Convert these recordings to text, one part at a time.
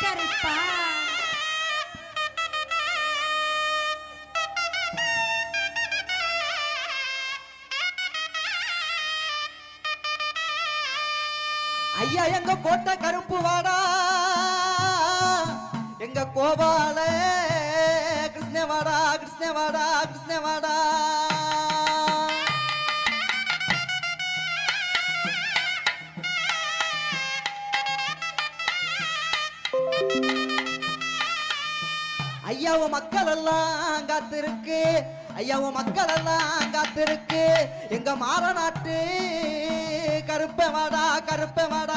கருப்பா. ஐயா எங்க போட்ட கருப்பு வாடா? எங்க கோபால? கிருஷ்ணவாடா கிருஷ்ணவாடா கிருஷ்ணவாடா ஐயாவும் மக்கள் எல்லாம் காத்திருக்கு. ஐயாவும் மக்கள் எல்லாம் காத்திருக்கு. எங்க மாற நாட்டு கருப்பை வாடா கருப்பை வாடா.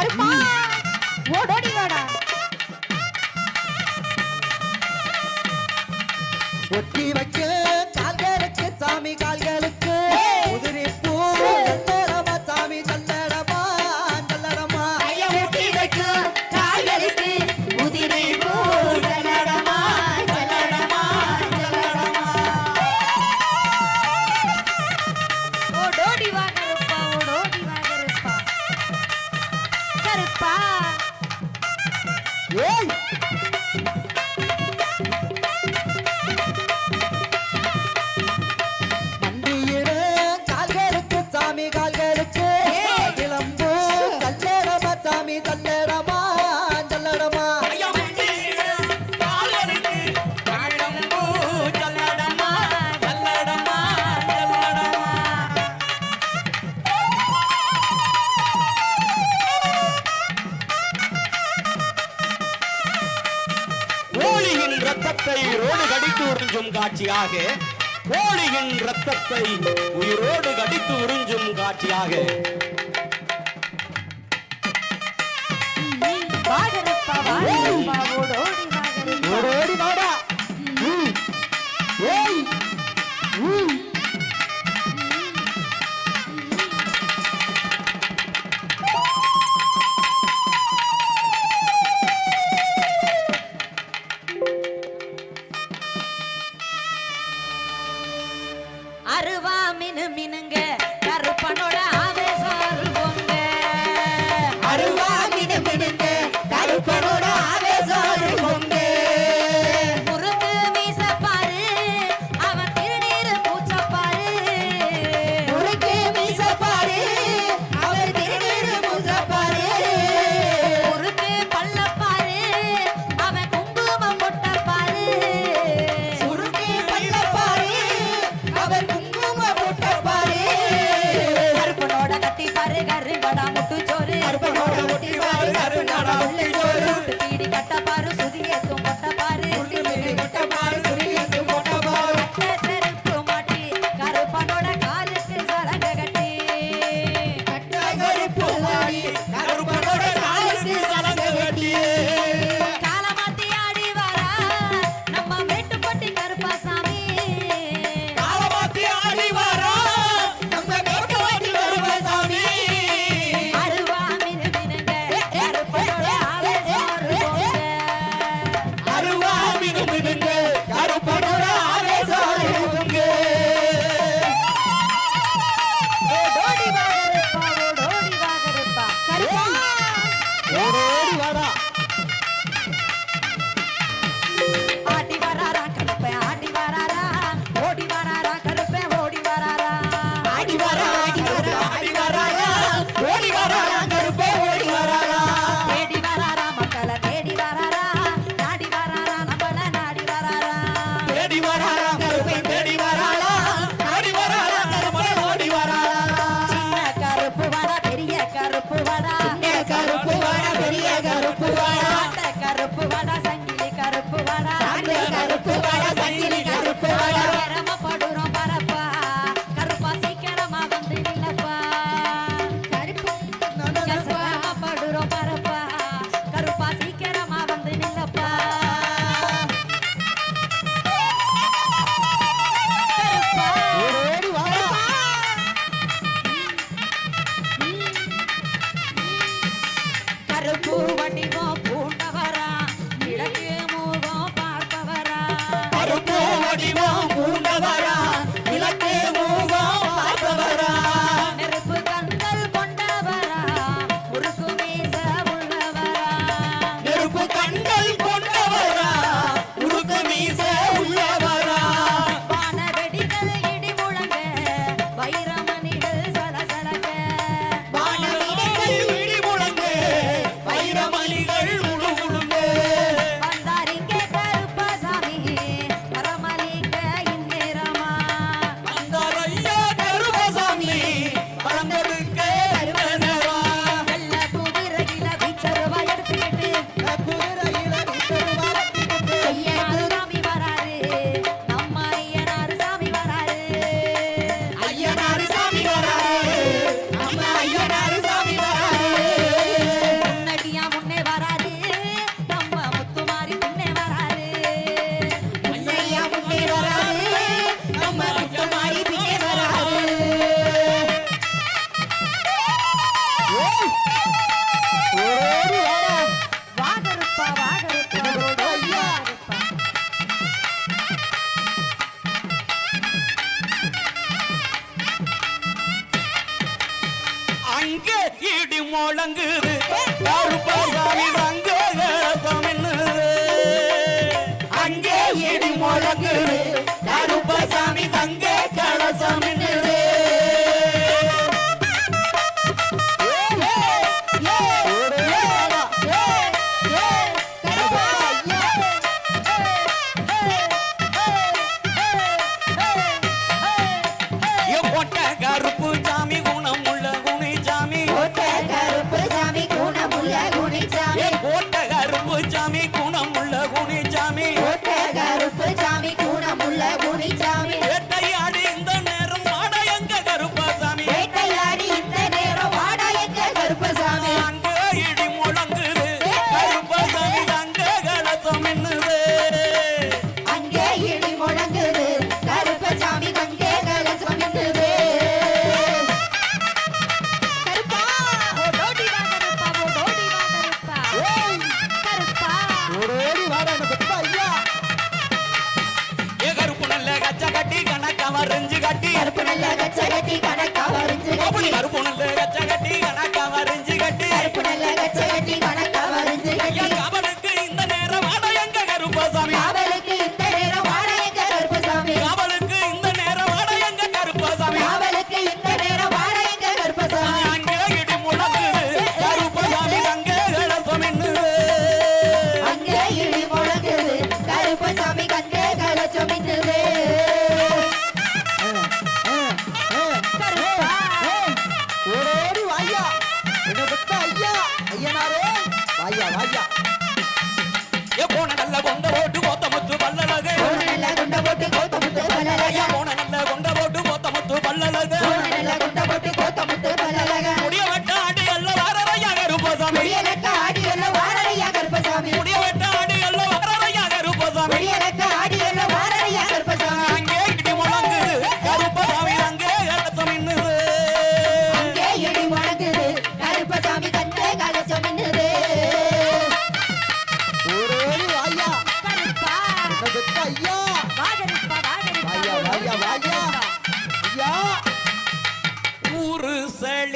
கருப்பா. ஓடோடி வாடா. ஒட்டி ரத்தத்தை ரோடு கடித்து உறிஞ்சும் காட்சியாக கோழியின் ரத்தத்தை உயிரோடு கடித்து உறிஞ்சும் காட்சியாக. பாரதப்பா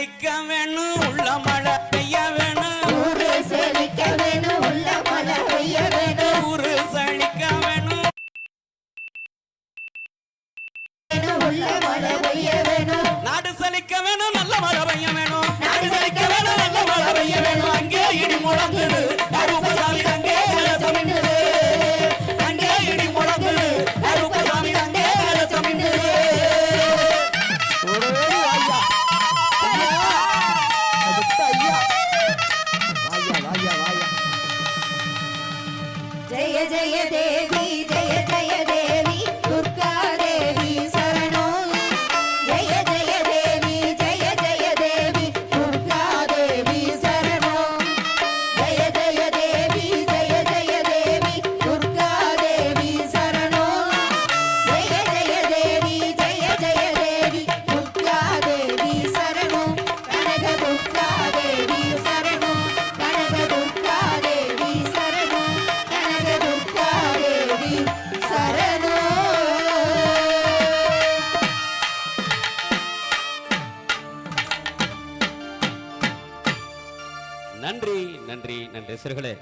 சிக்க வேணும் உள்ளமா நன்றி நன்றி நன்றி சிறுகளே